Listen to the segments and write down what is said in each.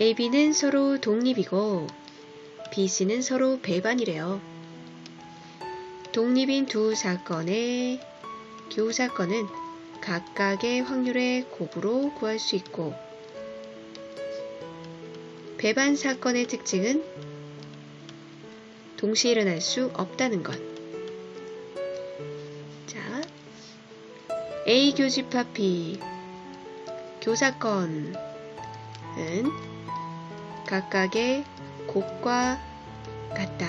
AB는 서로 독립이고 BC는 서로 배반이래요. 독립인 두 사건의 교사건은 각각의 확률의 곱으로 구할 수 있고 배반 사건의 특징은 동시에 일어날 수 없다는 것. 자, A 교집합 B 교사건은 각각의 곱과 같다.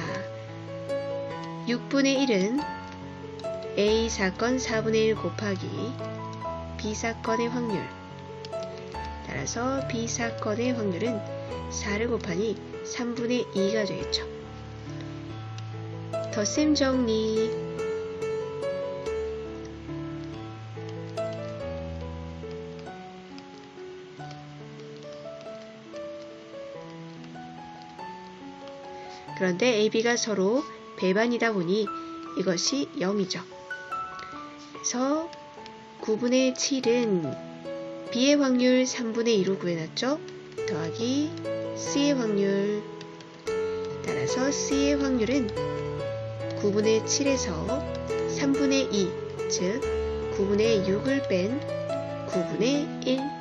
6분의 1은 A 사건 4분의 1 곱하기 B 사건의 확률. 따라서 B 사건의 확률은 4를 곱하니 3분의 2가 되겠죠. 덧셈 정리. 그런데 AB가 서로 배반이다 보니 이것이 0이죠. 그래서 9분의 7은 B의 확률 3분의 2로 구해놨죠. 더하기 C의 확률 따라서 C의 확률은 9분의 7에서 3분의 2, 즉 9분의 6을 뺀 9분의 1